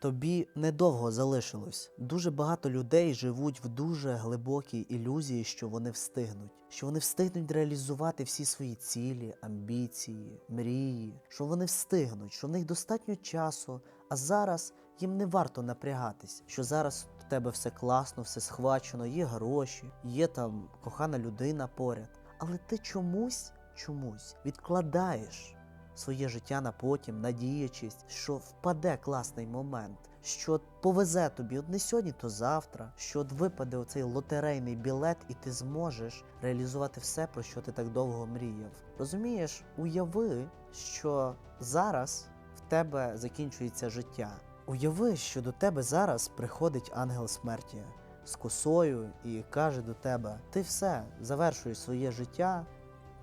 Тобі недовго залишилось. Дуже багато людей живуть в дуже глибокій ілюзії, що вони встигнуть, що вони встигнуть реалізувати всі свої цілі, амбіції, мрії, що вони встигнуть, що в них достатньо часу, а зараз їм не варто напрягатись, що зараз в тебе все класно, все схвачено, є гроші, є там кохана людина поряд. Але ти чомусь, чомусь відкладаєш своє життя на потім, надіючись, що впаде класний момент, що повезе тобі от не сьогодні, то завтра, що от випаде оцей лотерейний білет, і ти зможеш реалізувати все, про що ти так довго мріяв. Розумієш, уяви, що зараз в тебе закінчується життя. Уяви, що до тебе зараз приходить ангел смерті з косою і каже до тебе: ти все завершуєш своє життя,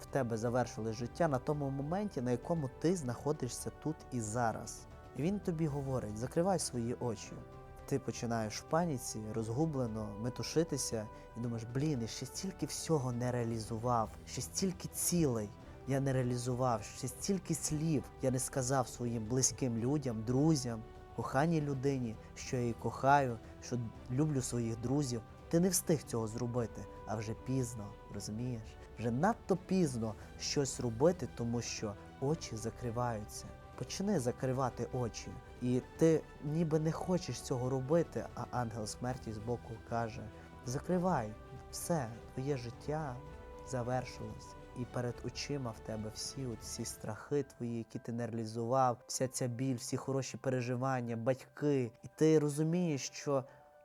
в тебе завершили життя на тому моменті, на якому ти знаходишся тут і зараз. І він тобі говорить: закривай свої очі. Ти починаєш в паніці, розгублено метушитися, і думаєш, блін, я ще стільки всього не реалізував, ще стільки цілей я не реалізував, ще стільки слів я не сказав своїм близьким людям, друзям, коханій людині, що я її кохаю, що люблю своїх друзів. Ти не встиг цього зробити, а вже пізно, розумієш? Вже надто пізно щось робити, тому що очі закриваються. Почни закривати очі. І ти ніби не хочеш цього робити, а ангел смерті збоку каже: закривай, все, твоє життя завершилось. І перед очима в тебе всі ці страхи твої, які ти не реалізував, вся ця біль, всі хороші переживання, батьки. І ти розумієш, що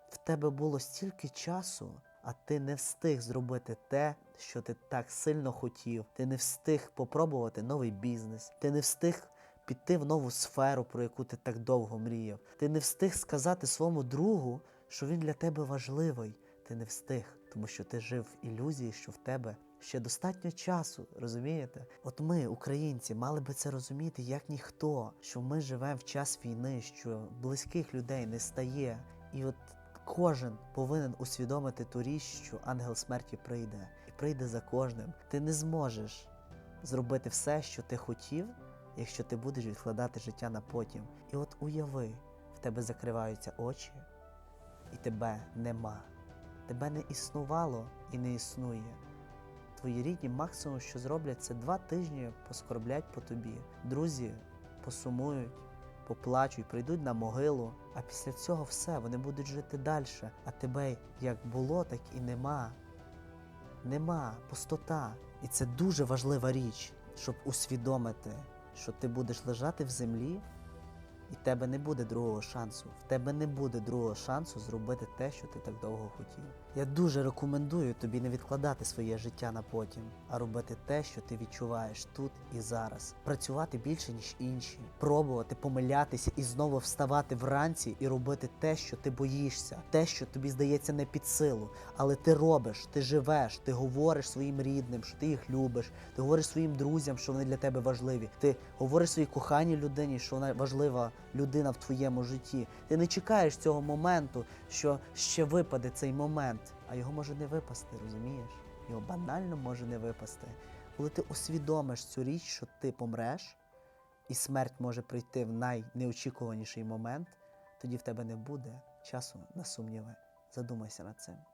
в тебе було стільки часу, а ти не встиг зробити те, що ти так сильно хотів. Ти не встиг попробувати новий бізнес, ти не встиг піти в нову сферу, про яку ти так довго мріяв. Ти не встиг сказати своєму другу, що він для тебе важливий. Ти не встиг, тому що ти жив в ілюзії, що в тебе ще достатньо часу, розумієте? От ми, українці, мали би це розуміти як ніхто, що ми живемо в час війни, що близьких людей не стає. І от кожен повинен усвідомити ту річ, що ангел смерті прийде, і прийде за кожним. Ти не зможеш зробити все, що ти хотів, якщо ти будеш відкладати життя на потім. І от уяви, в тебе закриваються очі, і тебе нема. Тебе не існувало і не існує. Твої рідні максимум, що зроблять, це два тижні поскорблять по тобі. Друзі посумують, поплачуть, прийдуть на могилу, а після цього все, вони будуть жити далі. А тебе як було, так і нема. Нема, пустота. І це дуже важлива річ, щоб усвідомити, що ти будеш лежати в землі, і в тебе не буде другого шансу. В тебе не буде другого шансу зробити те, що ти так довго хотів. Я дуже рекомендую тобі не відкладати своє життя на потім, а робити те, що ти відчуваєш тут і зараз. Працювати більше, ніж інші, пробувати помилятися і знову вставати вранці і робити те, що ти боїшся, те, що тобі здається не під силу. Але ти робиш, ти живеш, ти говориш своїм рідним, що ти їх любиш, ти говориш своїм друзям, що вони для тебе важливі. Ти говориш своїй коханій людині, що вона важлива людина в твоєму житті. Ти не чекаєш цього моменту, що ще випаде цей момент, а його може не випасти, розумієш? Його банально може не випасти. Коли ти усвідомиш цю річ, що ти помреш, і смерть може прийти в найнеочікуваніший момент, тоді в тебе не буде часу на сумніви. Задумайся над цим.